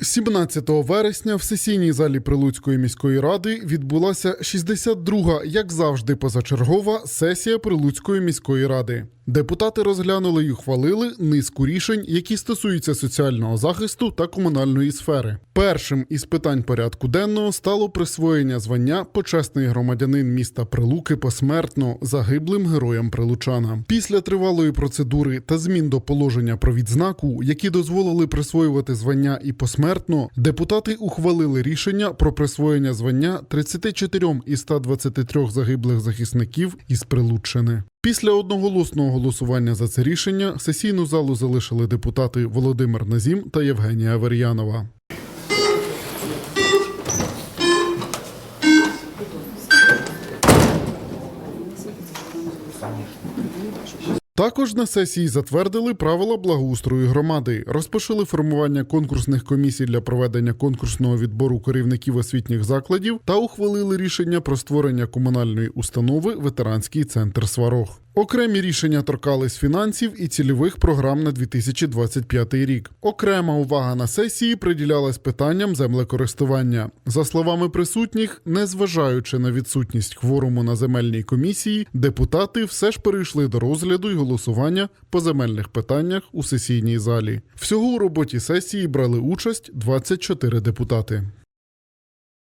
17 вересня в сесійній залі Прилуцької міської ради відбулася 62-га, як завжди, позачергова сесія Прилуцької міської ради. Депутати розглянули і ухвалили низку рішень, які стосуються соціального захисту та комунальної сфери. Першим із питань порядку денного стало присвоєння звання почесний громадянин міста Прилуки посмертно загиблим героям Прилучана. Після тривалої процедури та змін до положення про відзнаку, які дозволили присвоювати звання і посмертно, депутати ухвалили рішення про присвоєння звання 34 із 123 загиблих захисників із Прилуччини. Після одноголосного голосування за це рішення сесійну залу залишили депутати Володимир Назім та Євгенія Авер'янова. Також на сесії затвердили правила благоустрою громади, розпочали формування конкурсних комісій для проведення конкурсного відбору керівників освітніх закладів та ухвалили рішення про створення комунальної установи Ветеранський центр Сварог. Окремі рішення торкались фінансів і цільових програм на 2025 рік. Окрема увага на сесії приділялась питанням землекористування. За словами присутніх, незважаючи на відсутність кворуму на земельній комісії, депутати все ж перейшли до розгляду і голосування по земельних питаннях у сесійній залі. Всього у роботі сесії брали участь 24 депутати.